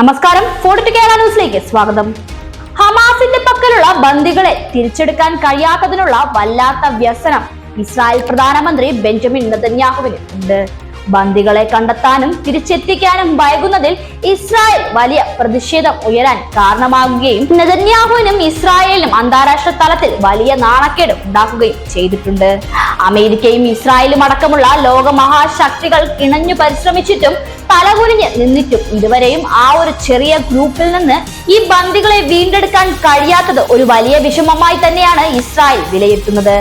നമസ്കാരം. ഫോർട്ട് കേരള ന്യൂസിലേക്ക് സ്വാഗതം. ഹമാസിന്റെ പക്കലുള്ള ബന്ദികളെ തിരിച്ചെടുക്കാൻ കഴിയാത്തതിനുള്ള വല്ലാത്ത വ്യസനം ഇസ്രായേൽ പ്രധാനമന്ത്രി ബെഞ്ചമിൻ നെതന്യാഹുവിന് ഉണ്ട്. ബന്ദികളെ കണ്ടെത്താനും തിരിച്ചെത്തിക്കാനും വൈകുന്നതിൽ ഇസ്രായേൽ വലിയ പ്രതിഷേധം ഉയരാൻ കാരണമാകുകയും നെതന്യാഹുവിനും ഇസ്രായേലിനും അന്താരാഷ്ട്ര തലത്തിൽ വലിയ നാണക്കേട് ഉണ്ടാക്കുകയും ചെയ്തിട്ടുണ്ട്. അമേരിക്കയും ഇസ്രായേലും അടക്കമുള്ള ലോകമഹാശക്തികൾ കിണഞ്ഞു പരിശ്രമിച്ചിട്ടും തലകുനിഞ്ഞ് നിന്നിട്ടും ഇതുവരെയും ആ ഒരു ചെറിയ ഗ്രൂപ്പിൽ നിന്ന് ഈ ബന്ദികളെ വീണ്ടെടുക്കാൻ കഴിയാത്തത് ഒരു വലിയ വിഷമമായി തന്നെയാണ് ഇസ്രായേൽ വിലയിരുത്തുന്നത്.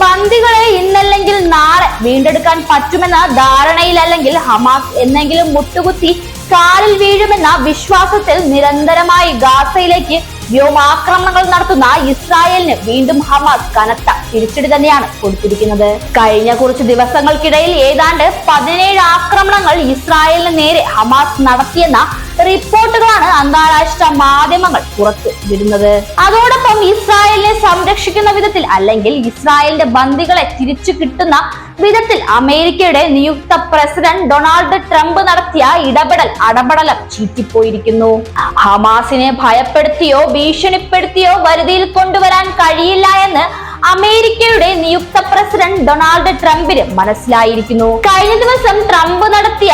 ബന്ദികളെ ഇന്നല്ലെങ്കിൽ നാളെ വീണ്ടെടുക്കാൻ പറ്റുമെന്ന ധാരണയിലല്ലെങ്കിൽ ഹമാസ് എന്നെങ്കിലും മുട്ടുകുത്തി കാലിൽ വീഴുമെന്ന വിശ്വാസത്തിൽ നിരന്തരമായി ഗാസയിലേക്ക് വ്യോമാക്രമണങ്ങൾ നടത്തുന്ന ഇസ്രായേലിന് വീണ്ടും ഹമാസ് കനത്ത തിരിച്ചടി തന്നെയാണ് കൊടുത്തിരിക്കുന്നത്. കഴിഞ്ഞ കുറച്ച് ദിവസങ്ങൾക്കിടയിൽ ഏതാണ്ട് പതിനേഴ് ആക്രമണങ്ങൾ ഇസ്രായേലിന് നേരെ ഹമാസ് നടത്തിയെന്ന റിപ്പോർട്ടുകളാണ് അന്താരാഷ്ട്ര മാധ്യമങ്ങൾ പുറത്തു വിടുന്നത്. അതോടൊപ്പം ഇസ്രായേലിനെ സംരക്ഷിക്കുന്ന വിധത്തിൽ അല്ലെങ്കിൽ ഇസ്രായേലിന്റെ ബന്ദികളെ തിരിച്ചു കിട്ടുന്ന വിധത്തിൽ അമേരിക്കയുടെ നിയുക്ത പ്രസിഡന്റ് ഡൊണാൾഡ് ട്രംപ് നടത്തിയ ഇടപെടൽ അടപടലം ചീറ്റിപ്പോയിരിക്കുന്നു. ഹമാസിനെ ഭയപ്പെടുത്തിയോ ഭീഷണിപ്പെടുത്തിയോ വരുതിയിൽ കൊണ്ടുവരാൻ കഴിയില്ല എന്ന് അമേരിക്കയുടെ നിയുക്ത പ്രസിഡന്റ് ഡൊണാൾഡ് ട്രംപിന് മനസ്സിലായിരിക്കുന്നു. കഴിഞ്ഞ ദിവസം ട്രംപ് നടത്തിയ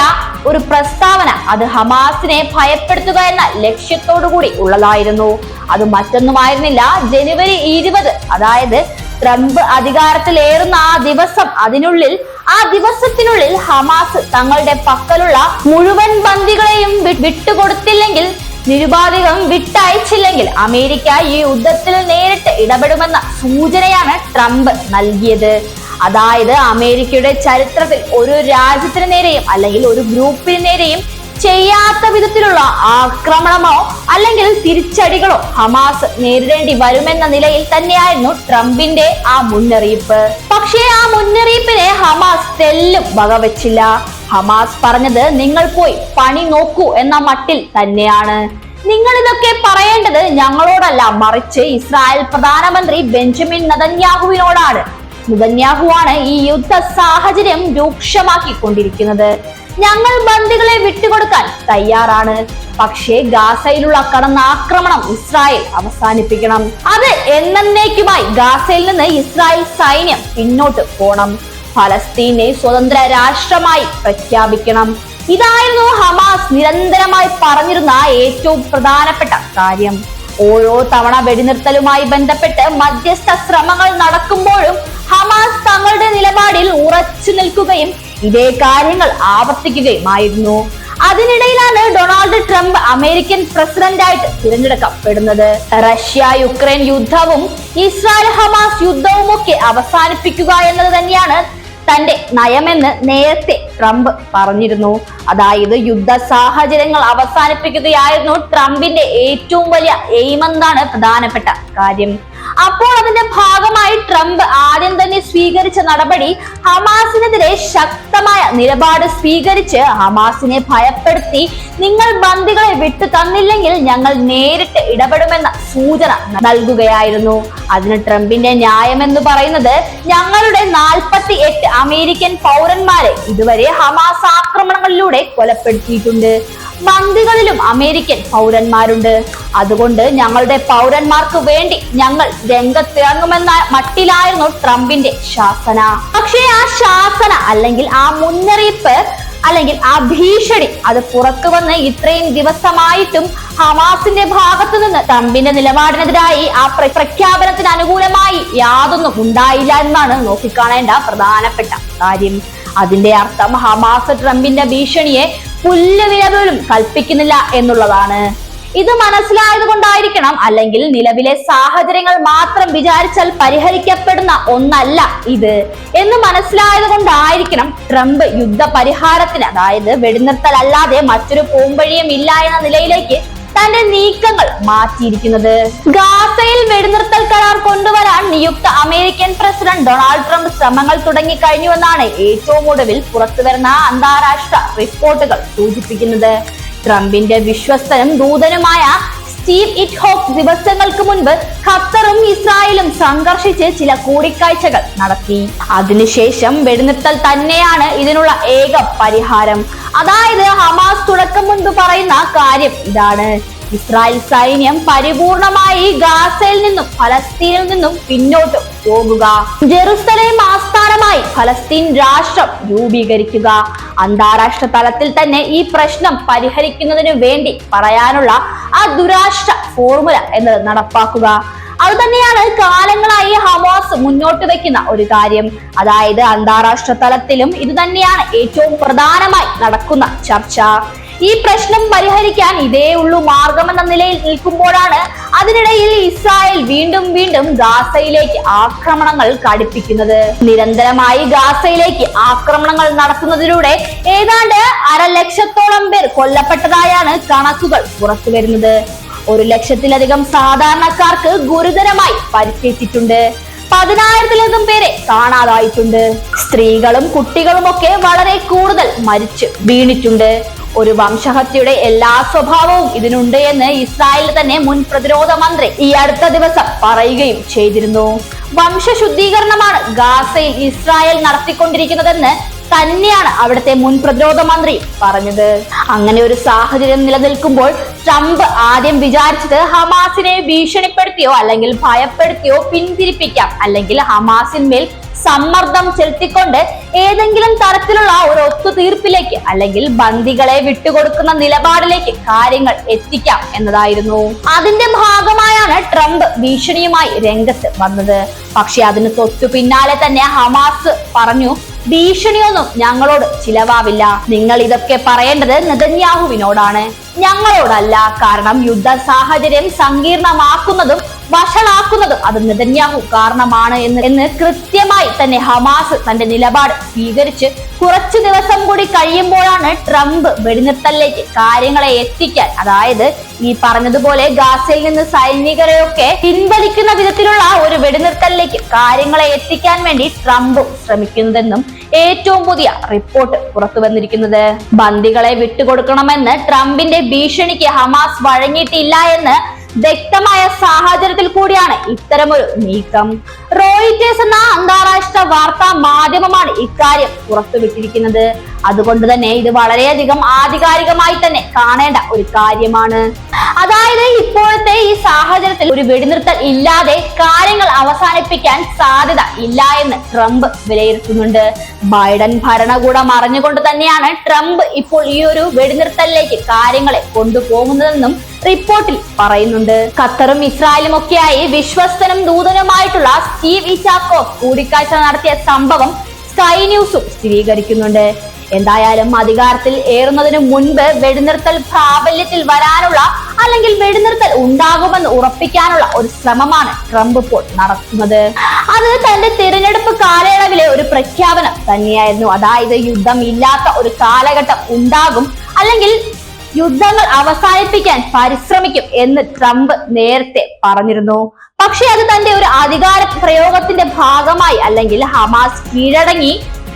ഒരു പ്രസ്താവന അത് ഹമാസിനെ ഭയപ്പെടുത്തുക എന്ന ലക്ഷ്യത്തോടു കൂടി ഉള്ളതായിരുന്നു. അത് മറ്റൊന്നുമായിരുന്നില്ല. ജനുവരി ഇരുപത് അതായത് ട്രംപ് അധികാരത്തിലേറുന്ന ആ ദിവസം അതിനുള്ളിൽ ആ ദിവസത്തിനുള്ളിൽ ഹമാസ് തങ്ങളുടെ പക്കലുള്ള മുഴുവൻ ബന്ദികളെയും വിട്ടുകൊടുത്തില്ലെങ്കിൽ നിരുപാധികം വിട്ടയച്ചില്ലെങ്കിൽ അമേരിക്ക ഈ യുദ്ധത്തിൽ നേരിട്ട് ഇടപെടുമെന്ന സൂചനയാണ് ട്രംപ് നൽകിയത്. അതായത് അമേരിക്കയുടെ ചരിത്രത്തിൽ ഒരു രാജ്യത്തിന് നേരെയും അല്ലെങ്കിൽ ഒരു ഗ്രൂപ്പിന് നേരെയും ചെയ്യാത്ത വിധത്തിലുള്ള ആക്രമണമോ അല്ലെങ്കിൽ തിരിച്ചടികളോ ഹമാസ് നേരിടേണ്ടി വരുമെന്ന നിലയിൽ തന്നെയായിരുന്നു ട്രംപിന്റെ ആ മുന്നറിയിപ്പ്. പക്ഷേ ആ മുന്നറിയിപ്പിനെ ഹമാസ് തെല്ലും വകവെച്ചില്ല. ഹമാസ് പറഞ്ഞത് നിങ്ങൾ പോയി പണി നോക്കൂ എന്ന മട്ടിൽ തന്നെയാണ്. നിങ്ങൾ ഇതൊക്കെ പറയേണ്ടത് ഞങ്ങളോടല്ല മറിച്ച് ഇസ്രായേൽ പ്രധാനമന്ത്രി ബെഞ്ചമിൻ നതന്യാഹുവിനോടാണ്. നെതന്യാഹുവാണ് ഈ യുദ്ധ സാഹചര്യം രൂക്ഷമാക്കിക്കൊണ്ടിരിക്കുന്നത്. ഞങ്ങൾ ബന്ദികളെ വിട്ടുകൊടുക്കാൻ തയ്യാറാണ്. പക്ഷേ ഗാസയിലുള്ള കടന്ന ആക്രമണം ഇസ്രായേൽ അവസാനിപ്പിക്കണം. അത് എന്നേക്കുമായി ഗാസയിൽ നിന്ന് ഇസ്രായേൽ സൈന്യം പിന്നോട്ട് പോണം. ഫലസ്തീനെ സ്വതന്ത്ര രാഷ്ട്രമായി പ്രഖ്യാപിക്കണം. ഇതായിരുന്നു ഹമാസ് നിരന്തരമായി പറഞ്ഞിരുന്ന ഏറ്റവും പ്രധാനപ്പെട്ട കാര്യം. ഓരോ തവണ വെടിനിർത്തലുമായി ബന്ധപ്പെട്ട് മധ്യസ്ഥ ശ്രമങ്ങൾ നടക്കുമ്പോഴും ഹമാസ് തങ്ങളുടെ നിലപാടിൽ ഉറച്ചു നിൽക്കുകയും ഇതേ കാര്യങ്ങൾ ആവർത്തിക്കുകയുമായിരുന്നു. അതിനിടയിലാണ് ഡൊണാൾഡ് ട്രംപ് അമേരിക്കൻ പ്രസിഡന്റായിട്ട് തിരഞ്ഞെടുക്കപ്പെടുന്നത്. റഷ്യ യുക്രൈൻ യുദ്ധവും ഇസ്രായേൽ ഹമാസ് യുദ്ധവും ഒക്കെ അവസാനിപ്പിക്കുക എന്നത് തന്നെയാണ് തന്റെ നയമെന്ന് നേരത്തെ ട്രംപ് പറഞ്ഞിരുന്നു. അതായത് യുദ്ധ സാഹചര്യങ്ങൾ അവസാനിപ്പിക്കുകയായിരുന്നു ട്രംപിന്റെ ഏറ്റവും വലിയ എയിം എന്നാണ് പ്രധാനപ്പെട്ട കാര്യം. അപ്പോൾ അതിന്റെ ഭാഗമായി ട്രംപ് ആദ്യം തന്നെ സ്വീകരിച്ച നടപടി ഹമാസിനെതിരെ ശക്തമായ നിലപാട് സ്വീകരിച്ച് ഹമാസിനെ ഭയപ്പെടുത്തി നിങ്ങൾ ബന്ദികളെ വിട്ടു തന്നില്ലെങ്കിൽ ഞങ്ങൾ നേരിട്ട് ഇടപെടുമെന്ന സൂചന നൽകുകയായിരുന്നു. അതിന് ട്രംപിന്റെ ന്യായം എന്ന് പറയുന്നത് ഞങ്ങളുടെ നാൽപ്പത്തി എട്ട് അമേരിക്കൻ പൗരന്മാരെ ഇതുവരെ ഹമാസ് ആക്രമണങ്ങളിലൂടെ കൊലപ്പെടുത്തിയിട്ടുണ്ട്. ബന്ദികളിലും അമേരിക്കൻ പൗരന്മാരുണ്ട്. അതുകൊണ്ട് ഞങ്ങളുടെ പൗരന്മാർക്ക് വേണ്ടി ഞങ്ങൾ രംഗത്തിറങ്ങുമെന്ന മട്ടിലായിരുന്നു ട്രംപിന്റെ ശാസന. പക്ഷേ ആ ശാസന അല്ലെങ്കിൽ ആ മുന്നറിയിപ്പ് അല്ലെങ്കിൽ ആ ഭീഷണി അത് പുറത്തു വന്ന് ഇത്രയും ദിവസമായിട്ടും ഹമാസിന്റെ ഭാഗത്തു നിന്ന് ട്രംപിന്റെ നിലപാടിനെതിരായി ആ പ്രഖ്യാപനത്തിന് അനുകൂലമായി യാതൊന്നും ഉണ്ടായില്ല എന്നാണ് നോക്കിക്കാണേണ്ട പ്രധാനപ്പെട്ട കാര്യം. അതിന്റെ അർത്ഥം ഹമാസ് ട്രംപിന്റെ ഭീഷണിയെ പുല്ല് വില പോലും കൽപ്പിക്കുന്നില്ല എന്നുള്ളതാണ്. ഇത് മനസ്സിലായത് കൊണ്ടായിരിക്കണം അല്ലെങ്കിൽ നിലവിലെ സാഹചര്യങ്ങൾ മാത്രം വിചാരിച്ചാൽ പരിഹരിക്കപ്പെടുന്ന ഒന്നല്ല ഇത്. എന്ന് മനസ്സിലായത് കൊണ്ടായിരിക്കണം ട്രംപ് യുദ്ധ പരിഹാരത്തിന് അതായത് വെടിനിർത്തൽ അല്ലാതെ മറ്റൊരു പോംവഴിയും ഇല്ല എന്ന നിലയിലേക്ക് തന്റെ നീക്കങ്ങൾ മാറ്റിയിരിക്കുന്നത്. ഗാസയിൽ വെടിനിർത്തൽ കരാർ കൊണ്ടുവരാൻ നിയുക്ത അമേരിക്കൻ പ്രസിഡന്റ് ഡൊണാൾഡ് ട്രംപ് ശ്രമങ്ങൾ തുടങ്ങിക്കഴിഞ്ഞുവെന്നാണ് ഏറ്റവും ഒടുവിൽ പുറത്തുവരുന്ന അന്താരാഷ്ട്ര റിപ്പോർട്ടുകൾ സൂചിപ്പിക്കുന്നത്. ട്രംപിന്റെ വിശ്വസ്തനും ദൂതനുമായ സ്റ്റീവ് ഇറ്റ്ഹോക്ക് ദിവസങ്ങൾക്ക് മുൻപ് ഖത്തറും ഇസ്രായേലും സംഘർഷിച്ച് ചില കൂടിക്കാഴ്ചകൾ നടത്തി. അതിനുശേഷം വെടിനിർത്തൽ തന്നെയാണ് ഇതിനുള്ള ഏക പരിഹാരം. അതായത് ഹമാസ് തുടക്കം മുൻപ് പറയുന്ന കാര്യം ഇതാണ്. ഇസ്രായേൽ സൈന്യം പരിപൂർണമായി ഗാസയിൽ നിന്നും ഫലസ്തീനിൽ നിന്നും പിന്നോട്ട് പോകുക. ജെറുസലേം ആസ്ഥാനമായി ഫലസ്തീൻ രാഷ്ട്രം രൂപീകരിക്കുക. അന്താരാഷ്ട്ര തലത്തിൽ തന്നെ ഈ പ്രശ്നം പരിഹരിക്കുന്നതിനു വേണ്ടി പറയാനുള്ള ആ ദുരാഷ്ട്ര ഫോർമുല എന്നത് നടപ്പാക്കുക. അത് തന്നെയാണ് കാലങ്ങളായി ഹമാസ് മുന്നോട്ട് വെക്കുന്ന ഒരു കാര്യം. അതായത് അന്താരാഷ്ട്ര തലത്തിലും ഇത് തന്നെയാണ് ഏറ്റവും പ്രധാനമായി നടക്കുന്ന ചർച്ച. ഈ പ്രശ്നം പരിഹരിക്കാൻ ഇതേ ഉള്ളൂ. മാർഗമെന്ന നിലയിൽ നിൽക്കുമ്പോഴാണ് അതിനിടയിൽ ഇസ്രായേൽ വീണ്ടും വീണ്ടും ഗാസയിലേക്ക് ആക്രമണങ്ങൾ കടുപ്പിക്കുന്നത്. നിരന്തരമായി ഗാസയിലേക്ക് ആക്രമണങ്ങൾ നടത്തുന്നതിലൂടെ ഏതാണ്ട് അരലക്ഷത്തോളം പേർ കൊല്ലപ്പെട്ടതായാണ് കണക്കുകൾ പുറത്തു വരുന്നത്. ഒരു ലക്ഷത്തിലധികം സാധാരണക്കാർക്ക് ഗുരുതരമായി പരിക്കേറ്റിട്ടുണ്ട്. പതിനായിരത്തിലധികം പേരെ കാണാതായിട്ടുണ്ട്. സ്ത്രീകളും കുട്ടികളുമൊക്കെ വളരെ കൂടുതൽ മരിച്ചു വീണിട്ടുണ്ട്. ഒരു വംശഹത്യയുടെ എല്ലാ സ്വഭാവവും ഇതിനുണ്ട് എന്ന് ഇസ്രായേൽ തന്നെ മുൻ പ്രതിരോധ മന്ത്രി ഈ അടുത്ത ദിവസം പറയുകയും ചെയ്തിരുന്നു. വംശശുദ്ധീകരണമാണ് ഗാസയിൽ ഇസ്രായേൽ നടത്തിക്കൊണ്ടിരിക്കുന്നതെന്ന് തന്നെയാണ് അവിടുത്തെ മുൻ പ്രതിരോധ മന്ത്രി പറഞ്ഞത്. അങ്ങനെ ഒരു സാഹചര്യം നിലനിൽക്കുമ്പോൾ ട്രംപ് ആദ്യം വിചാരിച്ചത് ഹമാസിനെ ഭീഷണിപ്പെടുത്തിയോ അല്ലെങ്കിൽ ഭയപ്പെടുത്തിയോ പിന്തിരിപ്പിക്കാം അല്ലെങ്കിൽ ഹമാസിന്മേൽ സമ്മർദ്ദം ചെലുത്തിക്കൊണ്ട് ഏതെങ്കിലും തരത്തിലുള്ള ഒരു ഒത്തുതീർപ്പിലേക്ക് അല്ലെങ്കിൽ ബന്ദികളെ വിട്ടുകൊടുക്കുന്ന നിലപാടിലേക്ക് കാര്യങ്ങൾ എത്തിക്കാം എന്നതായിരുന്നു. അതിന്റെ ഭാഗമായാണ് ട്രംപ് ഭീഷണിയുമായി രംഗത്ത് വന്നത്. പക്ഷെ അതിന് തൊട്ടു പിന്നാലെ തന്നെ ഹമാസ് പറഞ്ഞു ഭീഷണിയൊന്നും ഞങ്ങളോട് ചിലവാവില്ല. നിങ്ങൾ ഇതൊക്കെ പറയേണ്ടത് നെതന്യാഹുവിനോടാണ്. ഞങ്ങളോടല്ല. കാരണം യുദ്ധ സാഹചര്യം സങ്കീർണമാക്കുന്നതും വഷളാക്കുന്നതും അത് നെതന്യാഹു കാരണമാണ് എന്ന് എന്ന് കൃത്യമായി തന്നെ ഹമാസ് തന്റെ നിലപാട് സ്വീകരിച്ച് കുറച്ചു ദിവസം കൂടി കഴിയുമ്പോഴാണ് ട്രംപ് വെടിനിർത്തലിലേക്ക് കാര്യങ്ങളെ എത്തിക്കാൻ. അതായത് ഈ പറഞ്ഞതുപോലെ ഗാസയിൽ നിന്ന് സൈനികരെയൊക്കെ പിൻവലിക്കുന്ന വിധത്തിലുള്ള ഒരു വെടിനിർത്തലിലേക്ക് കാര്യങ്ങളെ എത്തിക്കാൻ വേണ്ടി ട്രംപ് ശ്രമിക്കുന്നതെന്നും ഏറ്റവും പുതിയ റിപ്പോർട്ട് പുറത്തു വന്നിരിക്കുന്നത്. ബന്ദികളെ വിട്ടുകൊടുക്കണമെന്ന് ട്രംപിന്റെ ഭീഷണിക്ക് ഹമാസ് വഴങ്ങിയിട്ടില്ല എന്ന് വ്യക്തമായ സാഹചര്യത്തിൽ കൂടിയാണ് ഇത്തരമൊരു നീക്കം. റോയിറ്റേഴ്സ് എന്ന അന്താരാഷ്ട്ര വാർത്താ മാധ്യമമാണ് ഇക്കാര്യം പുറത്തുവിട്ടിരിക്കുന്നത്. അതുകൊണ്ട് തന്നെ ഇത് വളരെയധികം ആധികാരികമായി തന്നെ കാണേണ്ട ഒരു കാര്യമാണ്. അതായത് ഇപ്പോഴത്തെ ഈ സാഹചര്യത്തിൽ ഒരു വെടിനിർത്തൽ ഇല്ലാതെ കാര്യങ്ങൾ അവസാനിപ്പിക്കാൻ സാധ്യത ഇല്ല എന്ന് ട്രംപ് വിലയിരുത്തുന്നുണ്ട്. ബൈഡൻ ഭരണകൂടം അറിഞ്ഞുകൊണ്ട് തന്നെയാണ് ട്രംപ് ഇപ്പോൾ ഈ ഒരു വെടിനിർത്തലിലേക്ക് കാര്യങ്ങളെ കൊണ്ടുപോകുന്നതെന്നും റിപ്പോർട്ടിൽ പറയുന്നുണ്ട്. ഖത്തറും ഇസ്രായേലും ഒക്കെയായി വിശ്വസ്തനും ദൂതനുമായിട്ടുള്ള സ്റ്റീവ് ഇസാക്കോ കൂടിക്കാഴ്ച നടത്തിയ സംഭവം സ്കൈ ന്യൂസും സ്ഥിരീകരിക്കുന്നുണ്ട്. എന്തായാലും അധികാരത്തിൽ ഏറുന്നതിന് മുൻപ് വെടിനിർത്തൽ പ്രാബല്യത്തിൽ വരാനുള്ള അല്ലെങ്കിൽ വെടിനിർത്തൽ ഉണ്ടാകുമെന്ന് ഉറപ്പിക്കാനുള്ള ഒരു ശ്രമമാണ് ട്രംപ് ഇപ്പോൾ നടത്തുന്നത്. അത് തന്റെ തിരഞ്ഞെടുപ്പ് കാലയളവിലെ ഒരു പ്രഖ്യാപനം തന്നെയായിരുന്നു. അതായത് യുദ്ധം ഇല്ലാത്ത ഒരു കാലഘട്ടം ഉണ്ടാകും അല്ലെങ്കിൽ യുദ്ധങ്ങൾ അവസാനിപ്പിക്കാൻ പരിശ്രമിക്കും എന്ന് ട്രംപ് നേരത്തെ പറഞ്ഞിരുന്നു. പക്ഷെ അത് തന്റെ ഒരു അധികാര പ്രയോഗത്തിന്റെ ഭാഗമായി അല്ലെങ്കിൽ ഹമാസ് കീഴടങ്ങി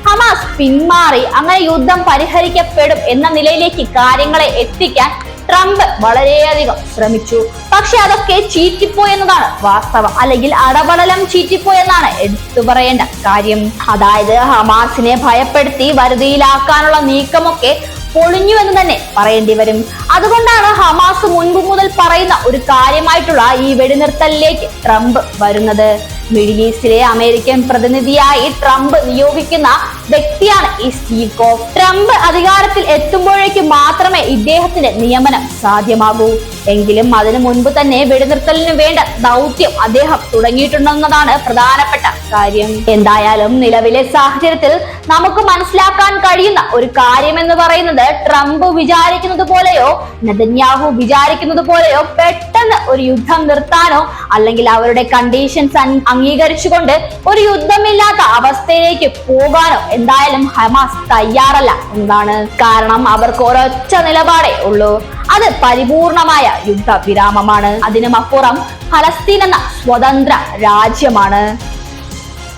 ഹമാസ് പിന്മാറി അങ്ങനെ യുദ്ധം പരിഹരിക്കപ്പെടും എന്ന നിലയിലേക്ക് കാര്യങ്ങളെ എത്തിക്കാൻ ട്രംപ് വളരെയധികം ശ്രമിച്ചു. പക്ഷെ അതൊക്കെ ചീറ്റിപ്പോയി എന്നതാണ് വാസ്തവം. അല്ലെങ്കിൽ അടപടലം ചീറ്റിപ്പോയി എന്നാണ് എടുത്തു പറയേണ്ട കാര്യം. അതായത് ഹമാസിനെ ഭയപ്പെടുത്തി വരുതിയിലാക്കാനുള്ള നീക്കമൊക്കെ പൊളിഞ്ഞു എന്ന് തന്നെ പറയേണ്ടി വരും. അതുകൊണ്ടാണ് ഹമാസ് മുൻപ് മുതൽ പറയുന്ന ഒരു കാര്യമായിട്ടുള്ള ഈ വെടിനിർത്തലിലേക്ക് ട്രംപ് വരുന്നത്. മിഡിൽ ഈസ്റ്റിലെ അമേരിക്കൻ പ്രതിനിധിയായി ട്രംപ് നിയോഗിക്കുന്ന വ്യക്തിയാണ് ഈ സ്റ്റീവ് കോഫ് ട്രംപ് അധികാരത്തിൽ എത്തുമ്പോഴേക്ക് മാത്രമേ ഇദ്ദേഹത്തിന്റെ നിയമനം സാധ്യമാകൂ. എങ്കിലും അതിനു മുൻപ് തന്നെ വെടിനിർത്തലിന് വേണ്ട ദൗത്യം അദ്ദേഹം തുടങ്ങിയിട്ടുണ്ടെന്നതാണ് പ്രധാനപ്പെട്ട കാര്യം. എന്തായാലും നിലവിലെ സാഹചര്യത്തിൽ നമുക്ക് മനസ്സിലാക്കാൻ കഴിയുന്ന ഒരു കാര്യം എന്ന് പറയുന്നത് ട്രംപ് വിചാരിക്കുന്നത് പോലെയോ നെതന്യാഹു വിചാരിക്കുന്നത് പോലെയോ പെട്ടെന്ന് ഒരു യുദ്ധം നിർത്താനോ അല്ലെങ്കിൽ അവരുടെ കണ്ടീഷൻസ് അംഗീകരിച്ചുകൊണ്ട് ഒരു യുദ്ധമില്ലാത്ത അവസ്ഥയിലേക്ക് പോകാനോ എന്തായാലും ഹമാസ് തയ്യാറല്ല എന്നതാണ്. കാരണം അവർക്ക് ഒരൊറ്റ നിലപാടേ ഉള്ളൂ. അത് പരിപൂർണമായ യുദ്ധ വിരാമമാണ് അതിനുമപ്പുറം ഫലസ്തീൻ എന്ന സ്വതന്ത്ര രാജ്യമാണ്.